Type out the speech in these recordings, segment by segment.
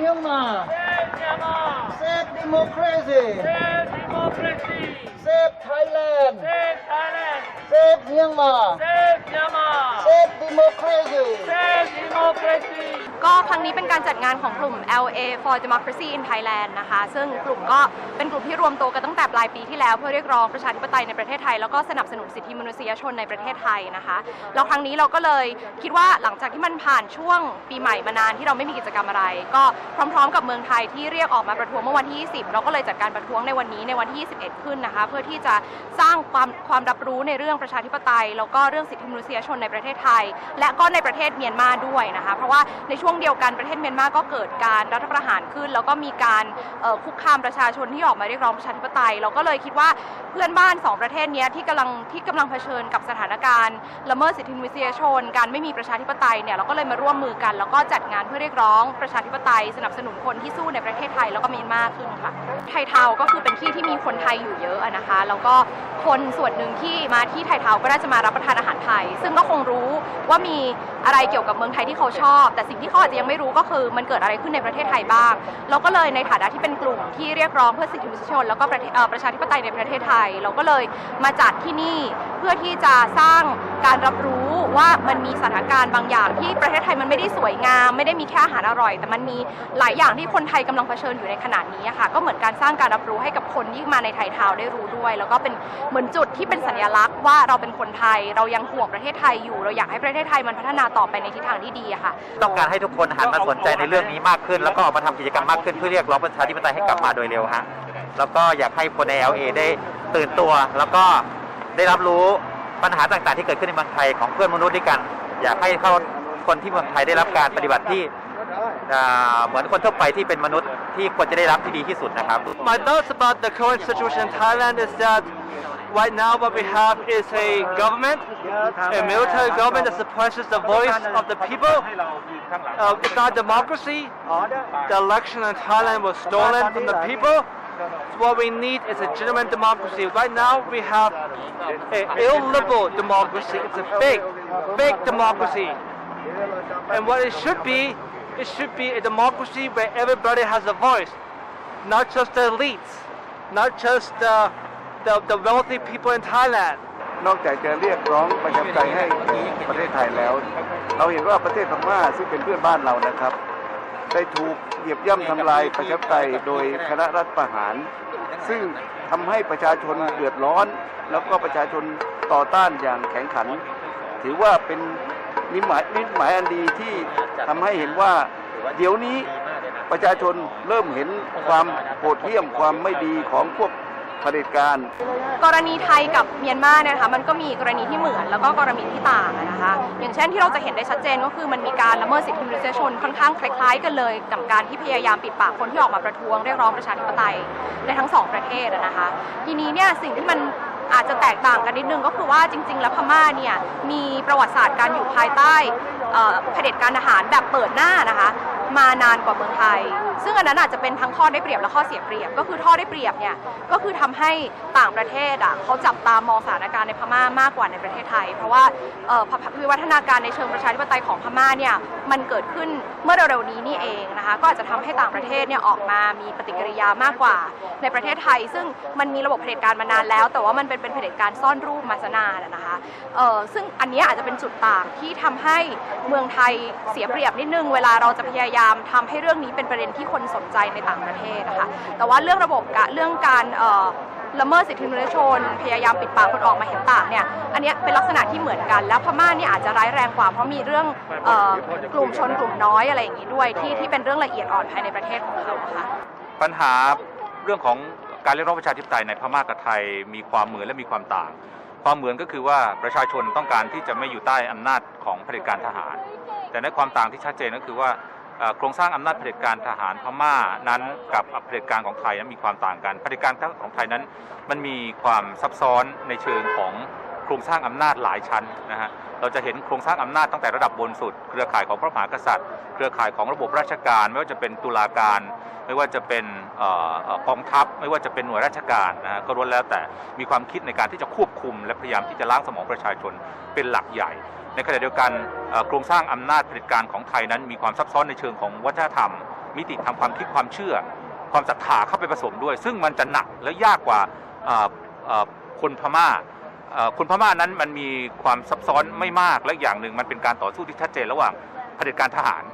Myanmar Save Myanmar! Save democracy Save democracy! Save Thailand Save Thailand! Save Myanmar Save Myanmar! Save democracy Save democracy! ็ครั้งนี้เป็นการจัดงานของกลุ่ม LA for Democracy in Thailand นะคะ ซึ่งกลุ่มก็เป็นกลุ่มที่รวมตัวกันตั้งแต่ปลายปีที่แล้ว เพื่อเรียกร้องประชาธิปไตยในประเทศไทย แล้วก็สนับสนุนสิทธิมนุษยชนในประเทศไทยนะคะ แล้วครั้งนี้เราก็เลยคิดว่าหลังจากที่มันผ่านช่วงปีใหม่มานานที่เราไม่มีกิจกรรมอะไร ก็พร้อมๆ กับเมืองไทยที่เรียกออกมาประท้วงเมื่อวันที่ 20 เราก็เลยจัดการประท้วงในวันนี้ในวันที่ 21 ขึ้นนะคะ เพื่อที่จะสร้างความความรับรู้ในเรื่องประชาธิปไตย แล้วก็เรื่องสิทธิมนุษยชนในประเทศไทย และก็ในประเทศเมียนมาด้วยนะคะ เพราะว่าในช่วงเดียวกันประเทศเมียนมาก็เกิดการรัฐประหารขึ้น แล้วก็มีการคุกคามประชาชนที่ออกมาเรียกร้องประชาธิปไตย เราก็เลยคิดว่าเพื่อนบ้านสองประเทศเนี้ยที่กำลังที่กำลังเผชิญกับสถานการณ์ละเมิดสิทธิมนุษยชน การไม่มีประชาธิปไตยเนี่ยเราก็เลยมาร่วมมือกัน แล้วก็จัดงานเพื่อเรียกร้องประชาธิปไตย สนับสนุนคนที่สู้ในประเทศไทยแล้วก็เมียนมาขึ้นค่ะไทยเทาก็คือเป็นที่ที่มีคนไทยอยู่เยอะนะคะ แล้วก็คนส่วนหนึ่งที่มาที่ไทยเทาก็น่าจะมารับประทานอาหารไทย ซึ่งก็คงรู้ว่ามีอะไรเกี่ยวกับเมืองไทยที่เขาชอบ แต่สิ่งที่เขาอาจจะยังไม่รู้ก็คือมันเกิดอะไรขึ้นในประเทศไทยบ้าง เราก็เลยในฐานะที่เป็นกลุ่มที่เรียกร้องเพื่อสิทธิมนุษยชน แล้วก็ประประชาธิปไตยในประเทศไทย เราก็เลยมาจัดที่นี่เพื่อที่จะสร้างการรับรู้ ว่ามันมีสถานการณ์บางอย่างที่ประเทศไทยมันไม่ได้สวยงาม ไม่ได้มีแค่อาหารอร่อย แต่มันมีหลายอย่างที่คนไทยกำลังเผชิญอยู่ในขณะนี้ค่ะ ก็เหมือนการสร้างการรับรู้ให้กับคนที่มาในไทยทาวได้รู้ด้วย แล้วก็เป็นเหมือนจุดที่เป็นสัญลักษณ์ว่าเราเป็นคนไทย เรายังห่วงประเทศไทยอยู่ เราอยากให้ประเทศไทยมันพัฒนาต่อไปในทิศทางที่ดีค่ะ ต้องการให้ทุกคนหันมาสนใจในเรื่องนี้มากขึ้น แล้วก็ออกมาทำกิจกรรมมากขึ้นเพื่อเรียกร้องประชาธิปไตยให้กลับมาโดยเร็วฮะแล้วก็อยากให้คนใน LA ได้ตื่นตัว แล้วก็ได้รับรู้ ปัญหาต่างๆที่เกิดขึ้นในเมืองไทยของเพื่อนมนุษย์ด้วยกัน อยากให้เขาคนที่เมืองไทยได้รับการปฏิบัติที่เหมือนคนทั่วไปที่เป็นมนุษย์ที่ควรจะได้รับที่ดีที่สุดนะครับ My thoughts about the current situation in Thailand is that right now what we have is a government, a military government that suppresses the voice of the people. Uh, it's not democracy. The election in Thailand was stolen from the people. So what we need is a genuine democracy. Right now we have a illiberal democracy. It's a fake, fake democracy. And what it should be, it should be a democracy where everybody has a voice, not just the elites, not just the, the, the wealthy people in Thailand. นอกจากจะเรียกร้องประชาธิปไตยให้ประเทศไทยแล้ว เราเห็นว่าประเทศพม่าซึ่งเป็นเพื่อนบ้านเรานะครับ ได้ถูก เหยียบย่ำทำลายประชาธิปไตยโดยคณะรัฐประหาร ซึ่งทำให้ประชาชนเดือดร้อน แล้วก็ประชาชนต่อต้านอย่างแข็งขัน ถือว่าเป็นนิหมายนิหมายอันดีที่ทำให้เห็นว่าเดี๋ยวนี้ประชาชนเริ่มเห็นความโหดเหี้ยมความไม่ดีของพวก เผด็จการ กรณีไทยกับเมียนมาเนี่ยนะคะมันก็มีกรณีที่เหมือนแล้วก็กรณีที่ต่างนะคะอย่างเช่นที่เราจะเห็นได้ชัดเจนก็คือมันมีการละเมิดสิทธิมนุษยชนค่อนข้างคล้ายๆ กันเลยกับการที่พยายามปิดปากคนที่ออกมาประท้วงเรียกร้องประชาธิปไตยในทั้งสองประเทศนะคะทีนี้เนี่ยสิ่งที่มันอาจจะแตกต่างกันนิดนึงก็คือว่าจริง ๆ แล้วพม่าเนี่ยมีประวัติศาสตร์การอยู่ภายใต้เอ่อเผด็จการทหารแบบเปิดหน้านะคะ มานานกว่าเมืองไทย ซึ่งอันนั้นอาจจะเป็นทั้งข้อได้เปรียบและข้อเสียเปรียบ ก็คือข้อได้เปรียบเนี่ยก็คือทำให้ต่างประเทศอะเขาจับตามองสถานการณ์ในพม่ามากกว่าในประเทศไทย เพราะว่าวิวัฒนาการในเชิงประชาธิปไตยของพม่าเนี่ยมันเกิดขึ้นเมื่อเร็วๆนี้นี่เองนะคะก็อาจจะทำให้ต่างประเทศเนี่ยออกมามีปฏิกิริยามากกว่าในประเทศไทย ซึ่งมันมีระบบเผด็จการมานานแล้ว แต่ว่ามันเป็นเป็นเผด็จการซ่อนรูปมาซะนานอะนะคะเออซึ่งอันนี้อาจจะเป็นจุดต่างที่ทำให้เมืองไทยเสียเปรียบนิดนึงเวลาเราจะพยายามทำให้เรื่องนี้เป็นประเด็นที่คนสนใจในต่างประเทศนะคะแต่ว่าเรื่องระบบกะเรื่องการละเมิดสิทธิมนุษยชน พยายามปิดปากคนออกมาเห็นต่างเนี่ยอันนี้เป็นลักษณะที่เหมือนกัน แล้วพม่านี่อาจจะร้ายแรงกว่าเพราะมีเรื่องออกลุ่มชนกลุ่มน้อยอะไรอย่างนี้ด้วยที่ที่เป็นเรื่องละเอียดอ่อนภายในประเทศของเขาค่ะปัญหาเรื่องของการเรียกร้องประชาธิปไตยในพม่ากับไทยมีความเหมือนและมีความต่าง ความเหมือนก็คือว่าประชาชนต้องการที่จะไม่อยู่ใต้อำนาจของเผด็จการทหาร แต่ในความต่างที่ชัดเจนก็คือว่า โครงสร้างอำนาจเผด็จการทหารพม่านั้นกับเผด็จการของไทยนั้นมีความต่างกันเผด็จการของไทยนั้น มันมีความซับซ้อนในเชิงของโครงสร้างอำนาจหลายชั้นนะฮะ เราจะเห็นโครงสร้างอำนาจตั้งแต่ระดับบนสุด เครือข่ายของพระมหากษัตริย์ เครือข่ายของระบบราชการ ไม่ว่าจะเป็นตุลาการ ไม่ว่าจะเป็นกองทัพ ไม่ว่าจะเป็นหน่วยราชการนะฮะก็ล้วนแล้วแต่มีความคิดในการที่จะควบคุม และพยายามที่จะล้างสมองประชาชนเป็นหลักใหญ่ ในขณะเดียวกันโครงสร้างอำนาจเผด็จการของไทยนั้นมีความซับซ้อนในเชิงของวัฒนธรรม มิติทางความคิดความเชื่อ ความศรัทธาเข้าไปผสมด้วย ซึ่งมันจะหนักและยากกว่าคนพม่าเอ่อ คนพม่านั้นมันมีความซับซ้อนไม่มากและอย่างหนึ่งมันเป็นการต่อสู้ที่ชัดเจนระหว่างเผด็จการทหาร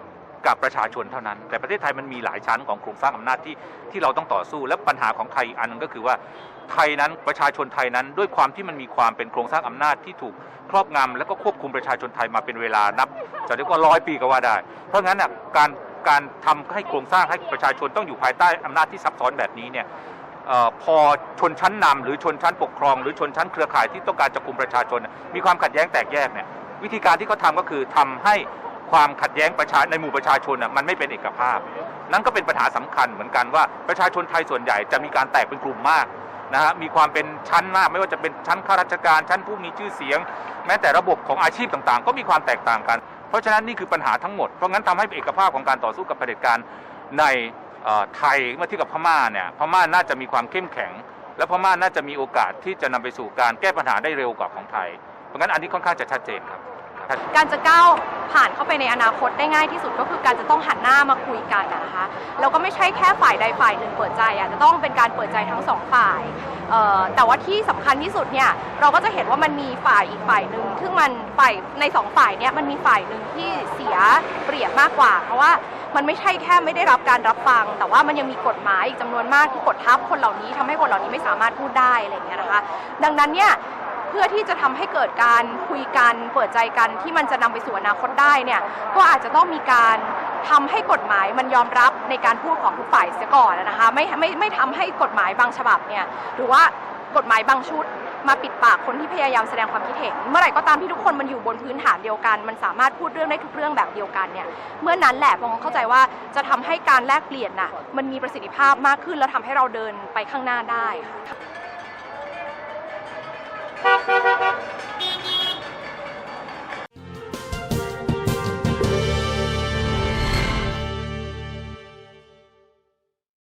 กับประชาชนเท่านั้น แต่ประเทศไทยมันมีหลายชั้นของโครงสร้างอำนาจที่ที่เราต้องต่อสู้ และปัญหาของไทยอันหนึงก็คือว่าไทยนั้นประชาชนไทยนั้นด้วยความที่มันมีความเป็นโครงสร้างอำนาจที่ถูกครอบงำและก็ควบคุมประชาชนไทยมาเป็นเวลานับจะเรียกว่าร้อยปีก็ว่าได้ เพราะงั้นน่ะการการทำให้โครงสร้างให้ประชาชนต้องอยู่ภายใต้อำนาจที่ซับซ้อนแบบนี้เนี่ย พอชนชั้นนำหรือชนชั้นปกครอง หรือชนชั้นเครือข่ายที่ต้องการจะคุมประชาชน มีความขัดแย้งแตกแยกเนี่ยวิธีการที่เขาทำก็คือทำให้ความขัดแย้งประชาในหมู่ประชาชนมันไม่เป็นเอกภาพ นั่นก็เป็นปัญหาสำคัญเหมือนกันว่าประชาชนไทยส่วนใหญ่จะมีการแตกเป็นกลุ่มมากนะฮะมีความเป็นชั้นมากไม่ว่าจะเป็นชั้นข้าราชการ ชั้นผู้มีชื่อเสียง แม้แต่ระบบของอาชีพต่างๆ ก็มีความแตกต่างกัน เพราะฉะนั้นนี่คือปัญหาทั้งหมดเพราะงั้นทำให้เอกภาพของการต่อสู้กับเผด็จการใน ไทยเมื่อเทียบกับพม่าเนี่ยพม่าน่าจะมีความเข้มแข็ง และพม่าน่าจะมีโอกาสที่จะนำไปสู่การแก้ปัญหาได้เร็วกว่าของไทย เพราะงั้นอันนี้ค่อนข้างจะชัดเจนครับ การจะก้าวผ่านเข้าไปในอนาคตได้ง่ายที่สุดก็คือการจะต้องหันหน้ามาคุยกันนะคะแล้วก็ไม่ใช่แค่ฝ่ายใดฝ่ายหนึ่งเปิดใจอะจะต้องเป็นการเปิดใจทั้งสองฝ่ายแต่ว่าที่สำคัญที่สุดเนี่ยเราก็จะเห็นว่ามันมีฝ่ายอีกฝ่ายหนึ่งซึ่งมันฝ่ายในสองฝ่ายเนี่ยมันมีฝ่ายหนึ่งที่เสียเปรียบมากกว่า เพราะว่ามันไม่ใช่แค่ไม่ได้รับการรับฟัง แต่ว่ามันยังมีกฎหมายอีกจำนวนมากที่กดทับคนเหล่านี้ทำให้คนเหล่านี้ไม่สามารถพูดได้อะไรอย่างเงี้ยนะคะ ดังนั้นเนี่ย เพื่อที่จะทำให้เกิดการคุยกันเปิดใจกันที่มันจะนำไปสู่อนาคตได้เนี่ยก็อาจจะต้องมีการทำให้กฎหมายมันยอมรับในการพูดของทุกฝ่ายเสียก่อนนะคะไม่ไม่ไม่ทำให้กฎหมายบางฉบับเนี่ยหรือว่ากฎหมายบางชุดมาปิดปากคนที่พยายามแสดงความคิดเห็น เมื่อไหร่ก็ตามที่ทุกคนมันอยู่บนพื้นฐานเดียวกัน มันสามารถพูดเรื่องได้ทุกเรื่องแบบเดียวกันเนี่ยเมื่อนั้นแหละผมเข้าใจว่าจะทำให้การแลกเปลี่ยนน่ะมันมีประสิทธิภาพมากขึ้นแล้วทำให้เราเดินไปข้างหน้าได้ค่ะ いい?